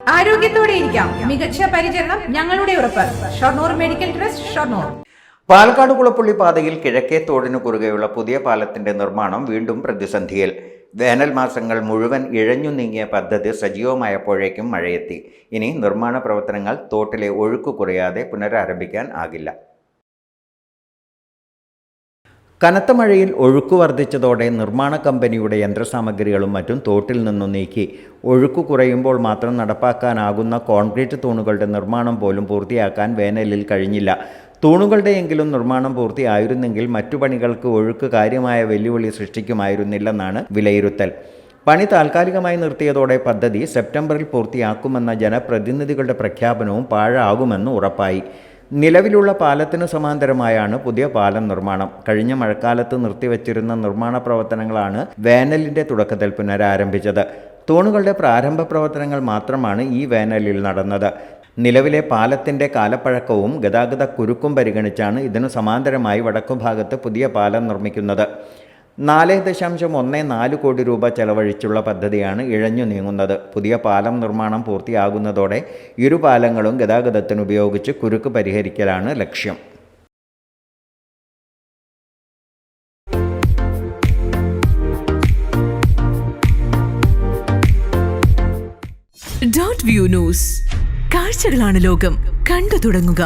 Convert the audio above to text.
ആരോഗ്യത്തോടെ ഇരിക്കാം. മികച്ച പരിചരണം ഞങ്ങളുടെ ഉറപ്പ്. Shoranur medical trust Shoranur. Palakkad Kulappully പാതയിൽ കിഴക്കേ തോടിനു കുറുകെയുള്ള പുതിയ പാലത്തിന്റെ നിർമ്മാണം വീണ്ടും പ്രതിസന്ധിയിൽ. വേനൽ മാസങ്ങൾ മുഴുവൻ ഇഴഞ്ഞു നീങ്ങിയ പദ്ധതി സജീവമായപ്പോഴേക്കും മഴയെത്തി. ഇനി നിർമ്മാണ പ്രവർത്തനങ്ങൾ തോട്ടിലെ ഒഴുക്ക് കുറയാതെ പുനരാരംഭിക്കാൻ ആകില്ല. കനത്ത മഴയിൽ ഒഴുക്ക് വർദ്ധിച്ചതോടെ നിർമ്മാണ കമ്പനിയുടെ യന്ത്രസാമഗ്രികളും മറ്റും തോട്ടിൽ നിന്നും നീക്കി. ഒഴുക്ക് കുറയുമ്പോൾ മാത്രം നടപ്പാക്കാനാകുന്ന കോൺക്രീറ്റ് തൂണുകളുടെ നിർമ്മാണം പോലും പൂർത്തിയാക്കാൻ വേനലിൽ കഴിഞ്ഞില്ല. തൂണുകളുടെയെങ്കിലും നിർമ്മാണം പൂർത്തിയായിരുന്നെങ്കിൽ മറ്റു പണികൾക്ക് ഒഴുക്ക് കാര്യമായ വെല്ലുവിളി സൃഷ്ടിക്കുമായിരുന്നില്ലെന്നാണ് വിലയിരുത്തൽ. പണി താൽക്കാലികമായി നിർത്തിയതോടെ പദ്ധതി സെപ്റ്റംബറിൽ പൂർത്തിയാക്കുമെന്ന ജനപ്രതിനിധികളുടെ പ്രഖ്യാപനവും പാഴാകുമെന്ന് ഉറപ്പായി. നിലവിലുള്ള പാലത്തിന് സമാന്തരമായാണ് പുതിയ പാലം നിർമ്മാണം. കഴിഞ്ഞ മഴക്കാലത്ത് നിർത്തിവച്ചിരുന്ന നിർമ്മാണ പ്രവർത്തനങ്ങളാണ് വേനലിന്റെ തുടക്കത്തിൽ പുനരാരംഭിച്ചത്. തൂണുകളുടെ പ്രാരംഭ പ്രവർത്തനങ്ങൾ മാത്രമാണ് ഈ വേനലിൽ നടന്നത്. നിലവിലെ പാലത്തിന്റെ കാലപ്പഴക്കവും ഗതാഗത കുരുക്കും പരിഗണിച്ചാണ് ഇതിനു സമാന്തരമായി വടക്കുഭാഗത്ത് പുതിയ പാലം നിർമ്മിക്കുന്നത്. നാല് ദശാംശം ഒന്ന് നാല് കോടി രൂപ ചെലവഴിച്ചുള്ള പദ്ധതിയാണ് ഇഴഞ്ഞു നീങ്ങുന്നത്. പുതിയ പാലം നിർമ്മാണം പൂർത്തിയാകുന്നതോടെ ഇരു പാലങ്ങളും ഗതാഗതത്തിന് ഉപയോഗിച്ച് കുരുക്ക് പരിഹരിക്കലാണ് ലക്ഷ്യം. ഡോട്ട് വ്യൂ ന്യൂസ് കാഴ്ചകളാണ് ലോകം. കണ്ടു തുടങ്ങുക.